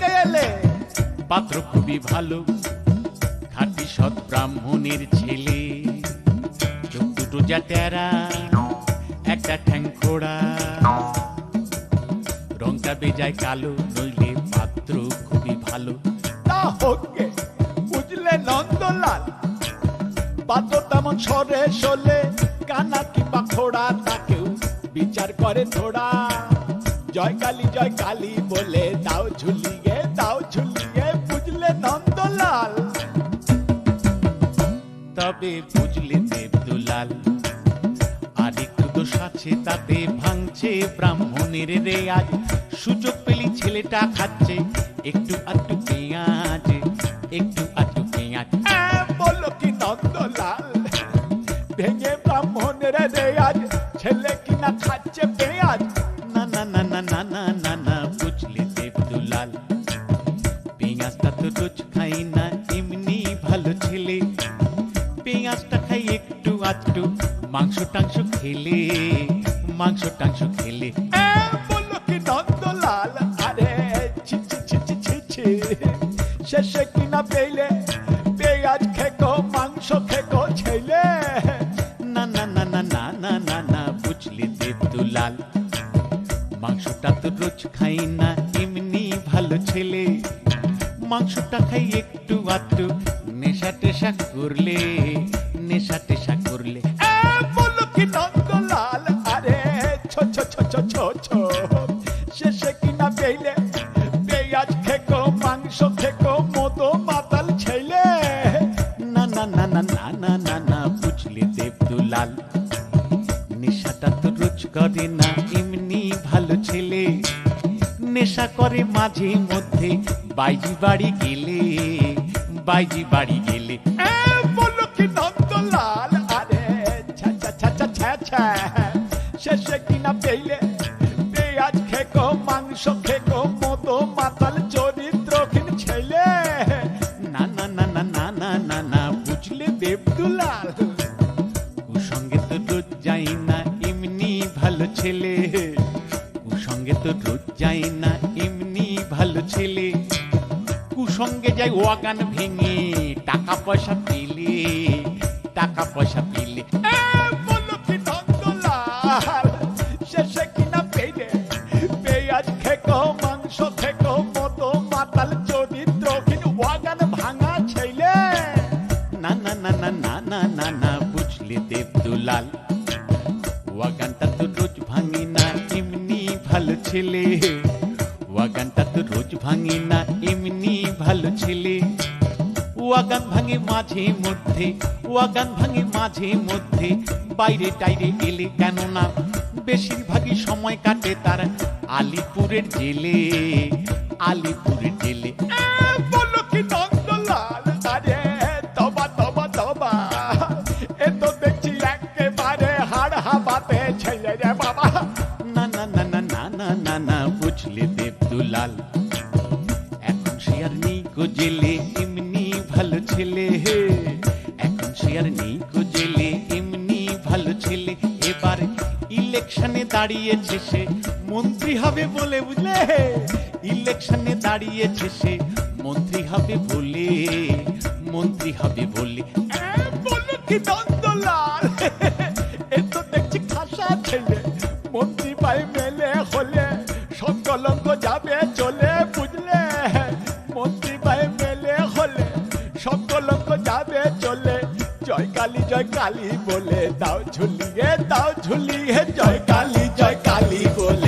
ছেলে পাত্র খুবই ভালো খাঁটি সৎ ব্রাহ্মণের ছেলে। চোখ দুটো যা টেরা একটা ঠ্যাং খোড়া। রংটা বেজায় কালো নইলে পাত্র খুবই ভালো। তা হোকে বুঝলে নন্দলাল? পাত্র তেমন সরে সলে কানা কিংবা খোড়া তাকেও বিচার করে থোড়া জয় কালী জয় কালী বলে দাও ঝুলিয়ে দাও ঝুলিয়ে বুঝলে নন্দলাল। তবে বুঝলে দেবদুলাল আর একটু দোষ আছে তাতে ভাঙছে ব্রাহ্মণের রেয়াজ। সুযোগ পেলি ছেলেটা খাচ্ছে একটু আটটু পেঁয়াজ একটু আটটু পেঁয়াজ। আহ, বলো কি নন্দলাল ভেঙে ব্রাহ্মণের রেয়াজ ছেলে কিনা খাচ্ছে না না না না না না দেবদুলাল পেঁয়াজটা তো রোজ খাই না এমনি ভালো ছেলে পেঁয়াজটা খাই একটু আধটু মাংস টাংস খেলে মাংস টাংস খেলে নন্দলাল আরে শেষে কিনা পেলে পেঁয়াজ খেকো মাংস খেকো মাংসটা তো রোজ খাই না এমনি ভালো ছেলে। মাংসটা খাই একটু আধটু নেশা টেশা করলে নেশা টেশা করলে। আহ, বলো কি নন্দলাল আরে ছো ছো ছো ছো ছো ছো। শেষে কিনা পেলে পেঁয়াজ খেকো মাংস খেকো মতো মাতাল ছেলে। না না না না না না না না বুঝলে দেবদুলাল। নেশাটা তো রোজ করে না এমনি ভালো ছেলে। নেশা করে মাঝে মধ্যে বাইজি বাড়ি গেলে, বাইজি বাড়ি গেলে। শেষে কিনা পেলে, পেঁয়াজ খেকো, মাংস খেকো মতো মাতাল চরিত্রহীন যাই না এমনি ভালো ছেলে। কুসঙ্গে যাই ওয়াগান ভেঙে, টাকা পয়সা পেলে, টাকা পয়সা পেলে। ভাঙা ছেলে। না না না না না বুঝলে দেবদুলাল। ওয়াগানটা তো ভাঙি না এমনি ভালো ছেলে। ভাঙি না এমনি ভালো ছেলে। ওয়াগান ভাঙে মাঝে মধ্যে ওয়াগান ভাঙে মাঝে মধ্যে। বাইরে টাইরে এলে কেন না বেশিরভাগই সময় কাটে তার আলিপুরের জেলে। আলিপুরের জেলে সে নেই গো এমনি ভালো ছেলে হে এখন সে নেই গো এমনি ভালো ছেলে এবার ইলেকশনে দাঁড়িয়েছে সে মন্ত্রী হবে বলে বুঝলে ইলেকশনে দাঁড়িয়েছে সে মন্ত্রী হবে বলে মন্ত্রী হবে বলে কি নন্দলাল এ দেখছি খাসা ছেলে মন্ত্রী ভাই মেলে হলে সব যাবে চলে চলে। জয় কালী জয় কালী বলে দাও ঝুলিয়ে দাও ঝুলিয়ে। জয় কালী জয় কালী বলে